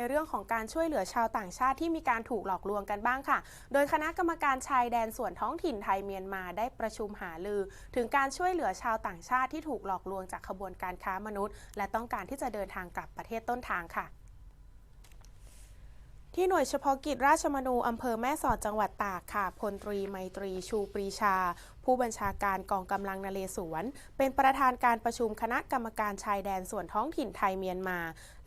ในเรื่องของการช่วยเหลือชาวต่างชาติที่มีการถูกหลอกลวงกันบ้างค่ะ โดยคณะกรรมการชายแดนส่วนท้องถิ่นไทยเมียนมาได้ประชุมหารือ ถึงการช่วยเหลือชาวต่างชาติที่ถูกหลอกลวงจากขบวนการค้ามนุษย์ และต้องการที่จะเดินทางกลับประเทศต้นทางค่ะที่หน่วยเฉพาะกิจราชมนูอำเภอแม่สอดจังหวัดตากค่ะพลตรีไมตรีชูปรีชา ผู้บัญชาการกองกำลังนเรศวร เป็นประธานการประชุมคณะกรรมการชายแดนส่วนท้องถิ่นไทยเมียนมา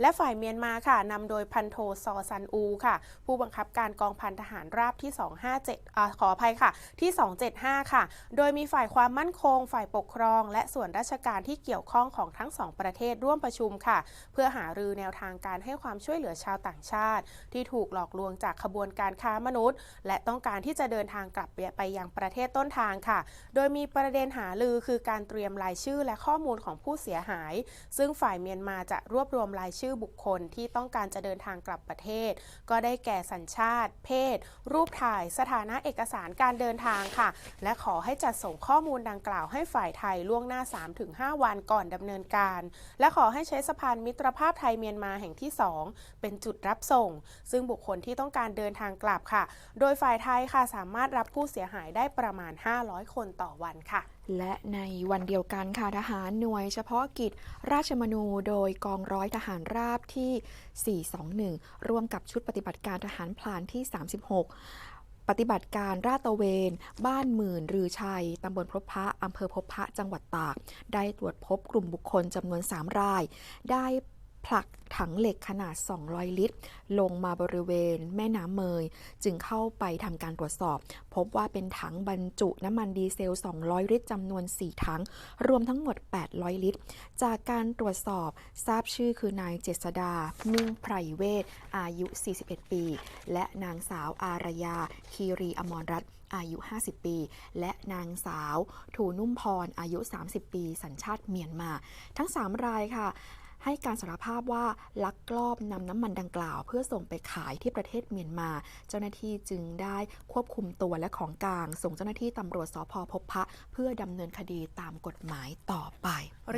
และฝ่ายเมียนมาค่ะนำโดยพันโทซอซันอูค่ะ ผู้บังคับการกองพันทหารราบที่ 257อาขออภัยค่ะ ที่ 275 ค่ะ โดยมีฝ่ายความมั่นคง ฝ่ายปกครอง และส่วนราชการที่เกี่ยวข้องของทั้งสองประเทศร่วมประชุมค่ะ เพื่อหารือแนวทางการให้ความช่วยเหลือชาวต่างชาติ ที่ถูกหลอกลวงจากขบวนการค้ามนุษย์ และต้องการที่จะเดินทางกลับไปยังประเทศต้นทางค่ะโดยมีประเด็นหาลือคือการเตรียมรายชื่อและข้อมูลของผู้เสียหาย ซึ่งฝ่ายเมียนมาจะรวบรวมรายชื่อบุคคลที่ต้องการจะเดินทางกลับประเทศ ก็ได้แก่สัญชาติ เพศ รูปถ่าย สถานะเอกสารการเดินทางค่ะ และขอให้จัดส่งข้อมูลดังกล่าวให้ฝ่ายไทยล่วงหน้า 3-5 วันก่อนดำเนินการ และขอให้ใช้สะพานมิตรภาพไทยเมียนมาแห่งที่ 2 เป็นจุดรับส่ง ซึ่งบุคคลที่ต้องการเดินทางกลับค่ะ โดยฝ่ายไทยค่ะสามารถรับผู้เสียหายได้ประมาณ 500คนต่อวันค่ะ และในวันเดียวกันค่ะทหารหน่วยเฉพาะกิจราชมนูโดยกองร้อยทหารราบที่ 421 ร่วมกับชุดปฏิบัติการทหารพลานที่ 36ปฏิบัติการราตะเวน บ้านหมื่นรือชัย ตำบลพบพระอำเภอพบพระ จังหวัดตาก ได้ตรวจพบกลุ่มบุคคลจำนวน 3 ราย ได้ ผลักถังเหล็กขนาด 200 ลิตร ลงมาบริเวณแม่น้ำเมย จึงเข้าไปทำการตรวจสอบ พบว่าเป็นถังบรรจุน้ำมันดีเซล 200 ลิตรจำนวน 4 ถัง รวมทั้งหมด 800 ลิตร จากการตรวจสอบทราบชื่อคือนายเจษดา มิ่งไพรเวทอายุ 41 ปี และนางสาวอารยา คีรีอมรรัตน์อายุ 50 ปี และนางสาว ถูนุ่มพร อายุ 30 ปี สัญชาติเมียนมา ทั้ง 3 รายค่ะ ให้การสารภาพว่าลักลอบนำน้ำมันดังกล่าว เพื่อส่งไปขายที่ประเทศเมียนมา เจ้าหน้าที่จึงได้ควบคุมตัวและของกลาง ส่งเจ้าหน้าที่ตำรวจสพพบพระ เพื่อดำเนินคดีตามกฎหมายต่อไป